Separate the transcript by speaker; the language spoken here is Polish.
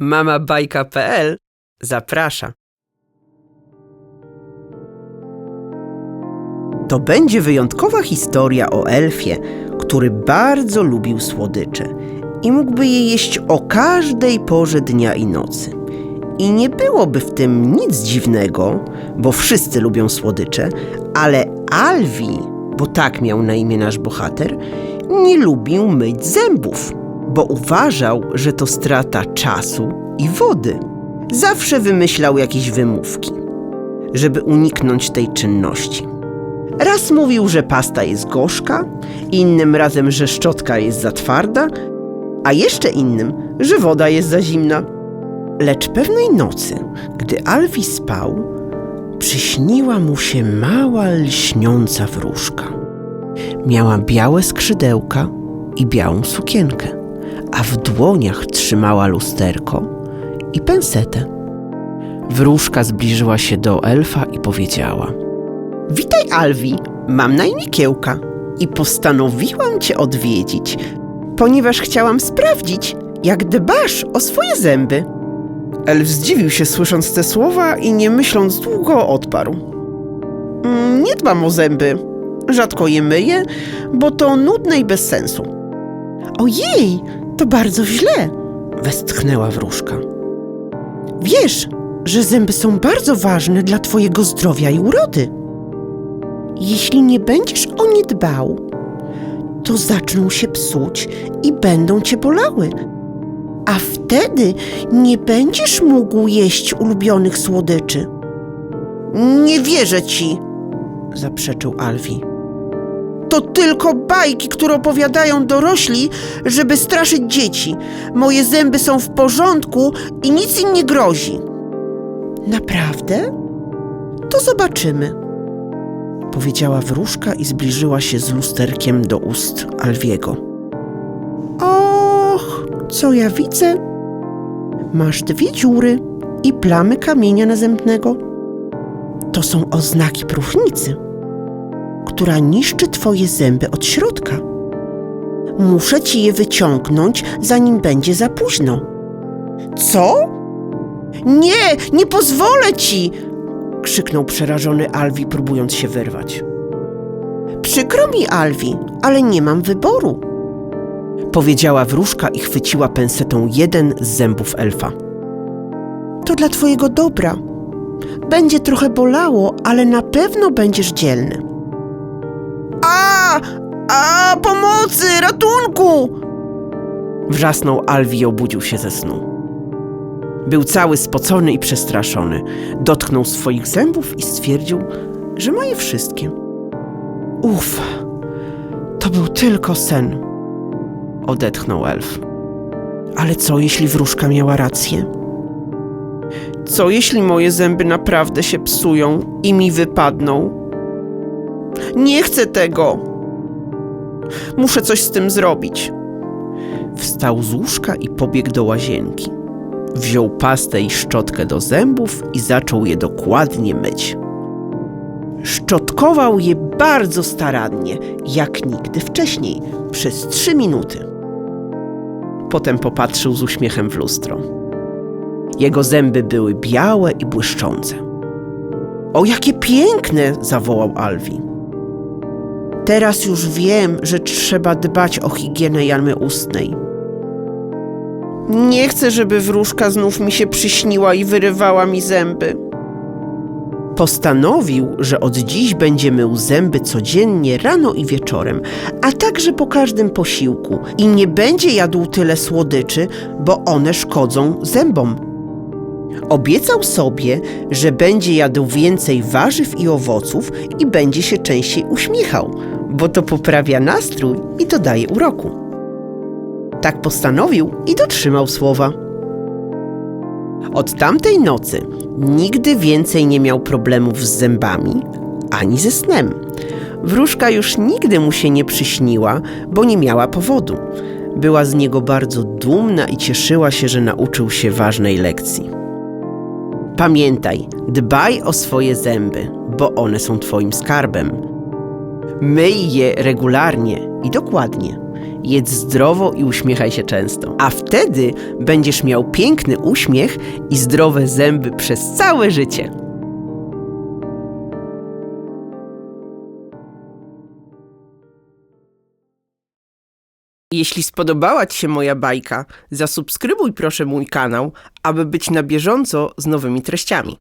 Speaker 1: Mamabajka.pl zaprasza. To będzie wyjątkowa historia o elfie, który bardzo lubił słodycze i mógłby je jeść o każdej porze dnia i nocy. I nie byłoby w tym nic dziwnego, bo wszyscy lubią słodycze, ale Alwi, bo tak miał na imię nasz bohater, nie lubił myć zębów, bo uważał, że to strata czasu i wody. Zawsze wymyślał jakieś wymówki, żeby uniknąć tej czynności. Raz mówił, że pasta jest gorzka, innym razem, że szczotka jest za twarda, a jeszcze innym, że woda jest za zimna. Lecz pewnej nocy, gdy Alwi spał, przyśniła mu się mała lśniąca wróżka. Miała białe skrzydełka i białą sukienkę, a w dłoniach trzymała lusterko i pensetę. Wróżka zbliżyła się do elfa i powiedziała: Witaj, Alwi, mam na imię Kiełka i postanowiłam cię odwiedzić, ponieważ chciałam sprawdzić, jak dbasz o swoje zęby. Elf zdziwił się słysząc te słowa i nie myśląc długo odparł. "Mm, Nie dbam o zęby. Rzadko je myję, bo to nudne i bez sensu. Ojej, to bardzo źle, westchnęła wróżka. Wiesz, że zęby są bardzo ważne dla twojego zdrowia i urody. Jeśli nie będziesz o nie dbał, to zaczną się psuć i będą cię bolały. A wtedy nie będziesz mógł jeść ulubionych słodyczy. Nie wierzę ci, zaprzeczył Alwi. To tylko bajki, które opowiadają dorośli, żeby straszyć dzieci. Moje zęby są w porządku i nic im nie grozi. Naprawdę? To zobaczymy. Powiedziała wróżka i zbliżyła się z lusterkiem do ust Alwiego. Och, co ja widzę? Masz dwie dziury i plamy kamienia nazębnego. To są oznaki próchnicy, która niszczy twoje zęby od środka. Muszę ci je wyciągnąć, zanim będzie za późno. Co? Nie, nie pozwolę ci! krzyknął przerażony Alwi, próbując się wyrwać. Przykro mi, Alwi, ale nie mam wyboru. Powiedziała wróżka i chwyciła pensetą jeden z zębów elfa. To dla twojego dobra. Będzie trochę bolało, ale na pewno będziesz dzielny. A! Pomocy! Ratunku! Wrzasnął Alwi i obudził się ze snu. Był cały spocony i przestraszony. Dotknął swoich zębów i stwierdził, że ma je wszystkie. Uf, to był tylko sen. Odetchnął elf. Ale co jeśli wróżka miała rację? Co jeśli moje zęby naprawdę się psują i mi wypadną? Nie chcę tego! Muszę coś z tym zrobić. Wstał z łóżka i pobiegł do łazienki. Wziął pastę i szczotkę do zębów i zaczął je dokładnie myć. Szczotkował je bardzo starannie, jak nigdy wcześniej, przez trzy minuty. Potem popatrzył z uśmiechem w lustro. Jego zęby były białe i błyszczące. O, jakie piękne! zawołał Alwi. Teraz już wiem, że trzeba dbać o higienę jamy ustnej. Nie chcę, żeby wróżka znów mi się przyśniła i wyrywała mi zęby. Postanowił, że od dziś będzie mył zęby codziennie rano i wieczorem, a także po każdym posiłku i nie będzie jadł tyle słodyczy, bo one szkodzą zębom. Obiecał sobie, że będzie jadł więcej warzyw i owoców i będzie się częściej uśmiechał, bo to poprawia nastrój i dodaje uroku. Tak postanowił i dotrzymał słowa. Od tamtej nocy nigdy więcej nie miał problemów z zębami ani ze snem. Wróżka już nigdy mu się nie przyśniła, bo nie miała powodu. Była z niego bardzo dumna i cieszyła się, że nauczył się ważnej lekcji. Pamiętaj, dbaj o swoje zęby, bo one są twoim skarbem. Myj je regularnie i dokładnie. Jedz zdrowo i uśmiechaj się często. A wtedy będziesz miał piękny uśmiech i zdrowe zęby przez całe życie. Jeśli spodobała Ci się moja bajka, zasubskrybuj proszę mój kanał, aby być na bieżąco z nowymi treściami.